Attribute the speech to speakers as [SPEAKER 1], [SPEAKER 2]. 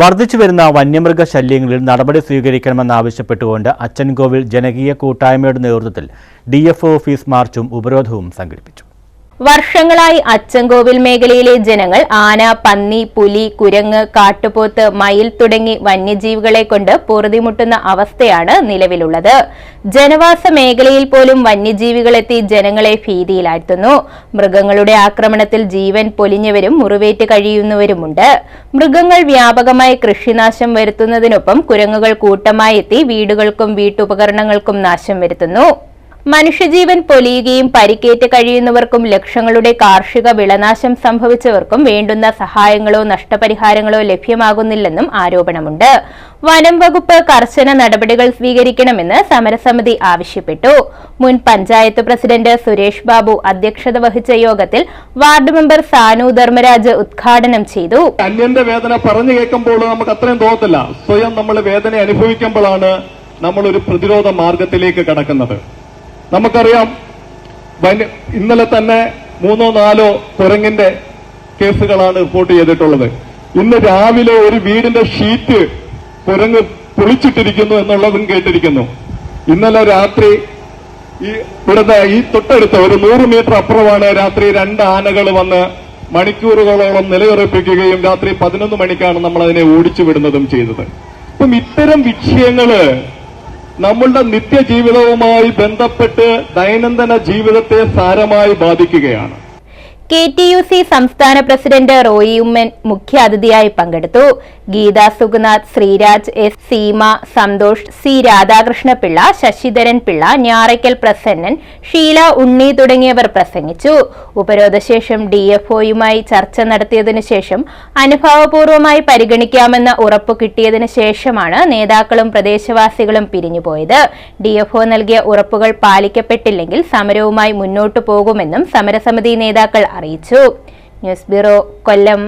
[SPEAKER 1] വർദ്ധിച്ചു വരുന്ന വന്യമൃഗ ശല്യങ്ങളിൽ നടപടി സ്വീകരിക്കണമെന്നാവശ്യപ്പെട്ടുകൊണ്ട് അച്ചൻകോവിൽ ജനകീയ കൂട്ടായ്മയുടെ നേതൃത്വത്തിൽ ഡി ഓഫീസ് മാർച്ചും ഉപരോധവും സംഘടിപ്പിച്ചു.
[SPEAKER 2] വർഷങ്ങളായി അച്ചൻകോവിൽ മേഖലയിലെ ജനങ്ങൾ ആന പന്നി പുലി കുരങ്ങ് കാട്ടുപോത്ത് മയിൽ തുടങ്ങി വന്യജീവികളെ കൊണ്ട് പൊറുതിമുട്ടുന്ന അവസ്ഥയാണ് നിലവിലുള്ളത്. ജനവാസ മേഖലയിൽ പോലും വന്യജീവികളെത്തി ജനങ്ങളെ ഭീതിയിലാഴ്ത്തുന്നു. മൃഗങ്ങളുടെ ആക്രമണത്തിൽ ജീവൻ പൊലിഞ്ഞവരും മുറിവേറ്റ് കഴിയുന്നവരുമുണ്ട്. മൃഗങ്ങൾ വ്യാപകമായി കൃഷിനാശം വരുത്തുന്നതിനൊപ്പം കുരങ്ങുകൾ കൂട്ടമായി എത്തി വീടുകൾക്കും വീട്ടുപകരണങ്ങൾക്കും നാശം വരുത്തുന്നു. മനുഷ്യജീവൻ പൊലിയുകയും പരിക്കേറ്റ് കഴിയുന്നവർക്കും ലക്ഷങ്ങളുടെ കാർഷിക വിളനാശം സംഭവിച്ചവർക്കും വേണ്ടുന്ന സഹായങ്ങളോ നഷ്ടപരിഹാരങ്ങളോ ലഭ്യമാകുന്നില്ലെന്നും ആരോപണമുണ്ട്. വനം വകുപ്പ് കർശന നടപടികൾ സ്വീകരിക്കണമെന്ന് സമരസമിതി ആവശ്യപ്പെട്ടു. മുൻ പഞ്ചായത്ത് പ്രസിഡന്റ് സുരേഷ് ബാബു അധ്യക്ഷത വഹിച്ച യോഗത്തിൽ വാർഡ് മെമ്പർ സാനു ധർമ്മരാജ് ഉദ്ഘാടനം ചെയ്തു.
[SPEAKER 3] അന്യന്റെ വേദന പറഞ്ഞു കേൾക്കുമ്പോൾ നമുക്ക് അത്രയും തോന്നത്തില്ല. സ്വയം നമ്മൾ വേദന അനുഭവിക്കുമ്പോഴാണ് നമ്മൾ ഒരു പ്രതിരോധ മാർഗത്തിലേക്ക് കടക്കുന്നത്. നമുക്കറിയാം ഇന്നലെ തന്നെ മൂന്നോ നാലോ കുരങ്ങിന്റെ കേസുകളാണ് റിപ്പോർട്ട് ചെയ്തിട്ടുള്ളത്. ഇന്ന് രാവിലെ ഒരു വീടിന്റെ ഷീറ്റ് കുരങ്ങ് പൊളിച്ചിട്ടിരിക്കുന്നു എന്നുള്ളതും കേട്ടിരിക്കുന്നു. ഇന്നലെ രാത്രി ഈ ഇവിടുത്തെ ഈ തൊട്ടടുത്ത് ഒരു നൂറ് മീറ്റർ അപ്പുറമാണ് രാത്രി രണ്ട് ആനകൾ വന്ന് മണിക്കൂറുകളോളം നിലയുറപ്പിക്കുകയും രാത്രി പതിനൊന്ന് മണിക്കാണ് നമ്മൾ അതിനെ ഓടിച്ചു വിടുന്നതും ചെയ്തത്. അപ്പം ഇത്തരം വിഷയങ്ങൾ നമ്മളുടെ നിത്യജീവിതവുമായി ബന്ധപ്പെട്ട് ദൈനംദിന ജീവിതത്തെ സാരമായി ബാധിക്കുകയാണ്.
[SPEAKER 2] കെ ടി യു സി സംസ്ഥാന പ്രസിഡന്റ് റോയി ഉമ്മൻ മുഖ്യാതിഥിയായി പങ്കെടുത്തു. ഗീത സുഗുനാഥ് ശ്രീരാജ് എസ് സീമ സന്തോഷ് സി രാധാകൃഷ്ണപിള്ള ശശിധരൻ പിള്ള ഞാറയ്ക്കൽ പ്രസന്നൻ ഷീല ഉണ്ണി തുടങ്ങിയവർ പ്രസംഗിച്ചു. ഉപരോധശേഷം ഡി ഡിഎഫ്ഒയുമായി ചർച്ച നടത്തിയതിനു ശേഷം അനുഭാവപൂർവമായി പരിഗണിക്കാമെന്ന ഉറപ്പു കിട്ടിയതിനു ശേഷമാണ് നേതാക്കളും പ്രദേശവാസികളും പിരിഞ്ഞുപോയത്. ഡി ഡിഎഫ്ഒ നൽകിയ ഉറപ്പുകൾ പാലിക്കപ്പെട്ടില്ലെങ്കിൽ സമരവുമായി മുന്നോട്ടു പോകുമെന്നും സമരസമിതി നേതാക്കൾ അറിയിച്ചു. News bureau Kollam.